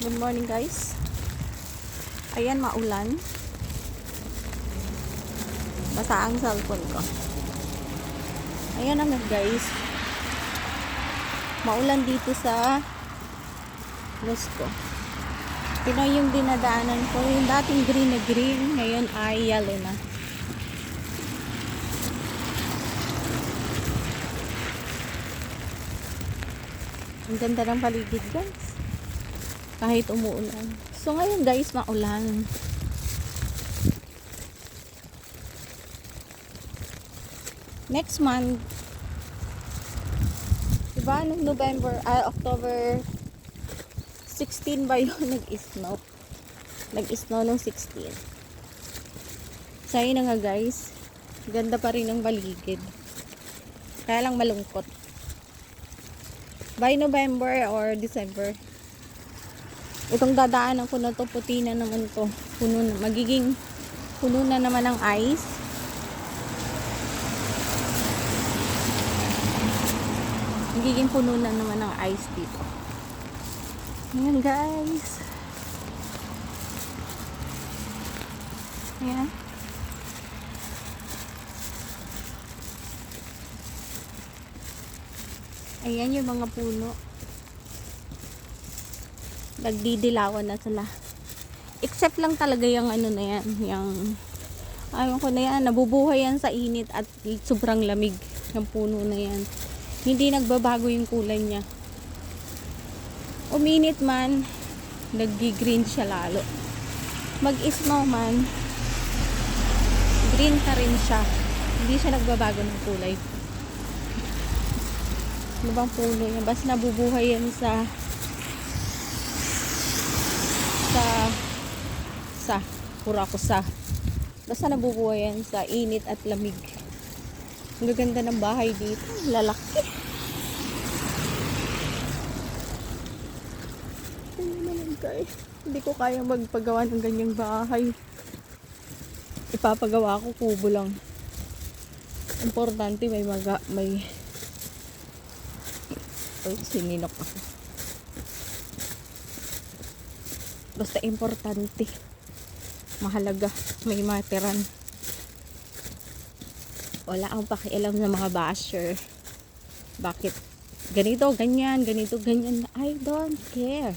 Good morning guys. Ayan, maulan. Basa ang cellphone ko. Ayan na guys. Maulan dito sa Rosco. Ito yung dinadaanan ko. Yung dating green na green, ngayon ay yellow na. Ang ganda ng paligid guys kahit umuulan. So ngayon guys, maulan. Next month, diba nung November, ah, October 16 ba yun nag-snow? Nag-snow nung 16. So na nga guys, ganda pa rin ng baligid. Kaya lang malungkot. By November or December, itong dadaanan ko na to puti na naman to. Puno na, magiging puno na naman ng ice. Magiging puno na naman ng ice dito. Ayan guys. Ayan. Ayan yung mga puno nagdidilawan na sila. Except lang talaga yung ano na yan, yung ayun ko na yan, nabubuhay yan sa init at sobrang lamig ng puno na yan. Hindi nagbabago yung kulay niya. Uminit man, naggi-green siya lalo. Mag-snow man, green pa rin siya. Hindi siya nagbabago ng kulay. Ano bang puno niya? Basta nabubuhay yan sa sa sa pura ko sa basta nabubuhay yan sa init at lamig. Ang gaganda ng bahay dito lalaki. Hindi naman guys? Hindi ko kaya magpagawa ng ganyang bahay. Ipapagawa ko kubo lang. Importante may maga may ay sininok ako Basta importante. Mahalaga. May materan. Wala akong pakialam sa mga basher. Bakit? Ganito, ganyan, ganito, ganyan. I don't care.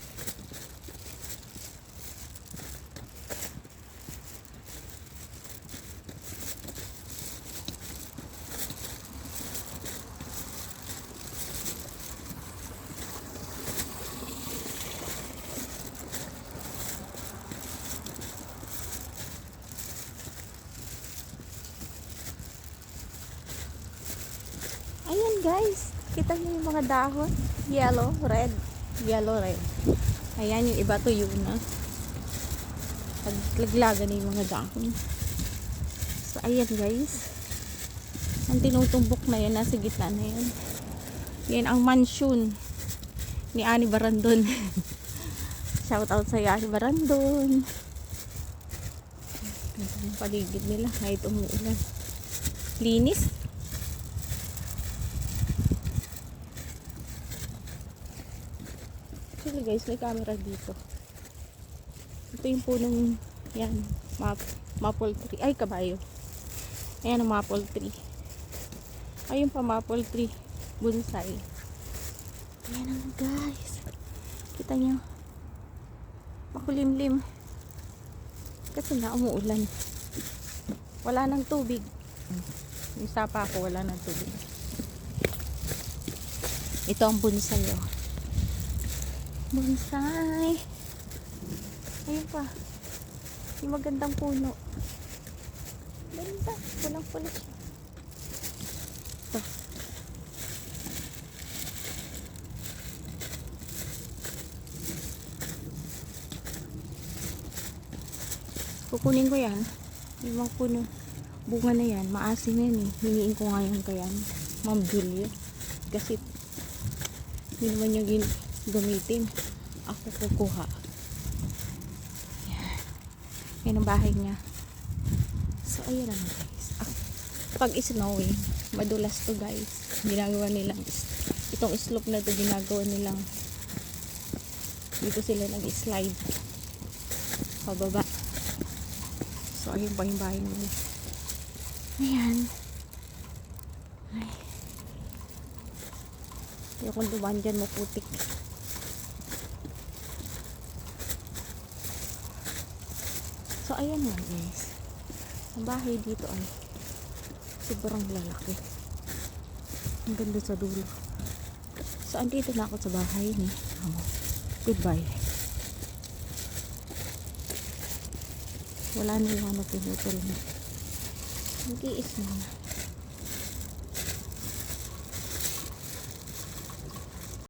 Ayan guys, kita niyo yung mga dahon. Yellow, red. Yellow, red. Ayan yung iba tuyo na. Paglaglagan na yung mga dahon. So ayan guys. Ang tinutumbok na yan, nasa gitna na yan. Yan ang mansion ni Ani Barandon. Shout out sa Ani Barandon. Ganda ng paligid nila kahit umuulan. Linis. Actually guys, may camera dito. Ito yung punong yan, map, maple tree. Ay, kabayo. Ayan ang maple tree. Ayun pa maple tree. Bonsai. Ayan ang guys. Kita nyo. Makulimlim. Kasi na umuulan. Wala nang tubig. Yung sapa ko, wala nang tubig. Ito ang bonsai oh. Bonsai. Ayun pa. Yung magandang puno. Ganda. Pulang pula siya. Kukunin ko yan. Yung mga puno. Bunga na yan. Maasim yan eh. Hiniin ko nga yan kaya. Ma'am Julia. Kasi hindi naman niya gin- gamitin. Ako kukuha. Yan. Yan ang bahay niya. So, ayan lang guys. Ah, pag snowing, madulas to guys. Ginagawa nilang, itong slope na to ginagawa nilang Dito sila nag-slide. Pababa. So, ayun pa yung bahay nila. Ayan. Ay. Ayokong dumaan dyan, maputik. So, ayan nga guys. Ang bahay dito ay sobrang lalaki. Ang ganda sa dulo. So, andito na ako sa bahay ni Amo. Goodbye. Wala na yung ano pinutol na. Nag-iis na na.